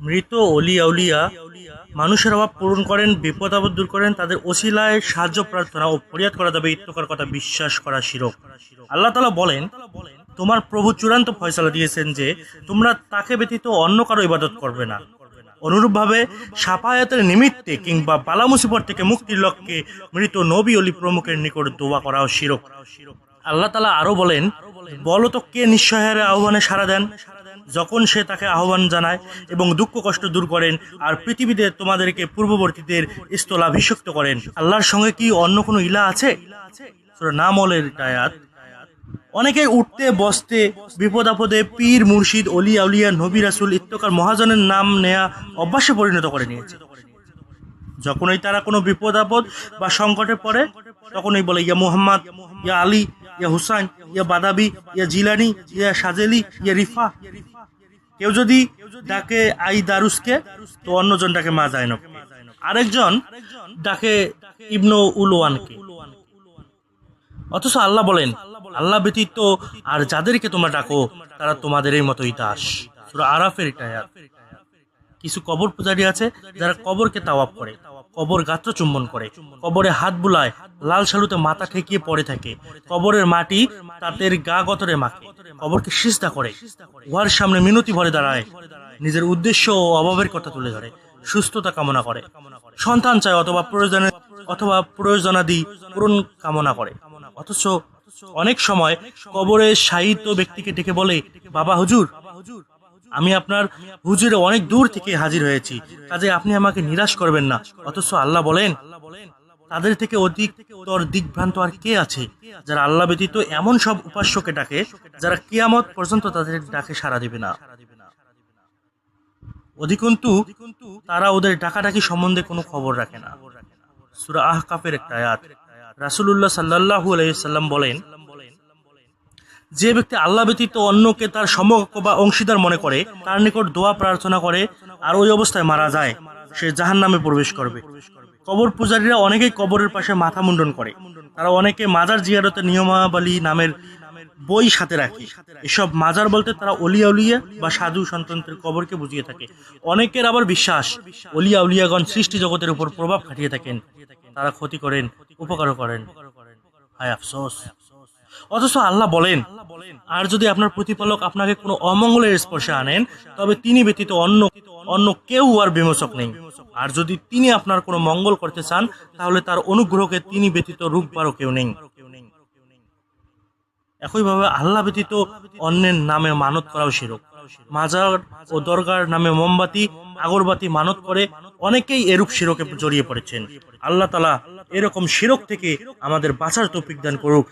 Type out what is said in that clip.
মৃত অলি আউলিয়া মানুষের অভাব পূরণ করেন, বিপদ আপদ দূর করেন, তাদের ওসিলায় সাহায্য প্রার্থনা ও ফরিয়াদ করা যাবে ইত্যকার কথা বিশ্বাস করা শিরক। আল্লাহ তালা বলেন, তোমার প্রভু চূড়ান্ত ফয়সালা দিয়েছেন যে, তোমরা তাকে ব্যতীত অন্য কারও ইবাদত করবে না। অনুরূপভাবে সাফায়াতের নিমিত্তে কিংবা বালা মুসিবত থেকে মুক্তির লক্ষ্যে মৃত নবী অলি প্রমুখের নিকট দোয়া করাও শিরক। আল্লাহ তালা আরও বলেন, বলো তো কে নিঃসহায়ের আহ্বানে সাড়া দেন? যখন সে তাকে আহ্বান জানায় এবং দুঃখ কষ্ট দূর করেন আর পৃথিবীতে তোমাদেরকে পূর্ববর্তীদের স্থলাভিষিক্ত করেন, আল্লাহর সঙ্গে কি অন্য কোনো ইলা আছে? নামলের আয়াত। অনেকে উঠতে, বসতে বিপদ আপদে পীর, মুর্শিদ, অলি, আউলিয়া, নবী, রাসুল, ইত্তকার, মহাজনের নাম নেয়া অভ্যাসে পরিণত করে নিয়েছে। যখনই তারা কোনো বিপদ আপদ বা সংকটে পড়ে, তখনই বলে, ইয়া মুহাম্মদ, ইয়া আলী, ইয়া হুসাইন, ইয়া বাদাবি, ইয়া জিলানি, ইয়া সাজেলি, ইয়া রিফা। কেউ যদি ডাকে আই দারুসকে, তো অন্যজন ডাকে মা জাইনব আরেকজন ডাকে ইবনু উলওয়ানকে। অথচ আল্লাহ বলেন, আল্লাহ ব্যতীত আর যাদেরকে তোমরা ডাকো, তারা তোমাদের এই মতোই দাস। আরাফের এটা। কিছু কবর পূজারী আছে যারা কবরকে তাওয়াব করে। কবর গাত্র চুম্বন করে। কবরে হাত বুলায়, লাল সালুতে মাথা ঠেকিয়ে পড়ে থাকে। কবরের মাটি তাদের গা গতরে মাখে। কবরকে সিজদা করে। উহার সামনে মিনতি ভরে দাঁড়ায়। নিজের উদ্দেশ্য ও অভাবের কথা তুলে ধরে। সুস্থতা কামনা করে। সন্তান চায় অথবা প্রয়োজনে অথবা প্রয়োজনাদি পূরণ কামনা করে। অথচ অনেক সময় কবরে সাহিত্য ব্যক্তিকে ডেকে বলে, বাবা হুজুর আমি আপনার হুজুরে অনেক দূর থেকে হাজির হয়েছি। কাজে আপনি আমাকে নিরাশ করবেন না। অথচ আল্লাহ বলেন, তাদের থেকে অধিক তোর দিকভ্রান্ত আর কে আছে? যারা আল্লাহ ব্যতীত এমন সব উপাস্যকে ডাকে, যারা কিয়ামত পর্যন্ত তাদের ডাকে সাড়া দিবে না। অধিকন্তু, তারা ওদের ডাকাডাকি সম্বন্ধে কোনো খবর রাখে না। সুরা আহকাফের একটা আয়াত। রাসূলুল্লাহ সাল্লাল্লাহু আলাইহি সাল্লাম বলেন যে ব্যক্তি আল্লাহ ব্যতীত অন্যকে তার সমকক্ষ বা অংশীদার মনে করে, তার নিকট দোয়া প্রার্থনা করে আর ওই অবস্থায় মারা যায়, সে জাহান নামে প্রবেশ করবে। কবর পূজারীরা অনেকেই কবরের পাশে মাথা মুন্ডন করে। তারা অনেকে মাজার জিয়ারতের নিয়মাবলী নামের বই সাথে রাখে। এসব মাজার বলতে তারা অলিয়া উলিয়া বা সাধু সন্তানদের কবরকে বুঝিয়ে থাকে। অনেকের আবার বিশ্বাস, অলিয়া উলিয়াগণ সৃষ্টি জগতের উপর প্রভাব খাটিয়ে থাকেন। তারা ক্ষতি করেন, উপকারও করেন। হায় আফসোস। অথচ আল্লাহ বলেন, আর যদি আপনার প্রতিপালক আপনাকে কোনো অমঙ্গলের স্পর্শে আনেন, তবে তিনি ব্যতীত অন্য অন্য কেউ আর বিমোচক নেই। আর যদি তিনি আপনার কোনো মঙ্গল করতে চান, তাহলে তার অনুগ্রহকে তিনি ব্যতীত রূপবারও কেউ নেই। একইভাবে আল্লাহ ব্যতীত অন্যের নামে মানত করাও শিরক। মাজার ও দরগার নামে মোমবাতি, আগরবাতি মানত করে অনেকেই এরূপ শিরকে জড়িয়ে পড়েছেন। আল্লাহ তালা এরকম শিরক থেকে আমাদের বাঁচার তৌফিক দান করুক।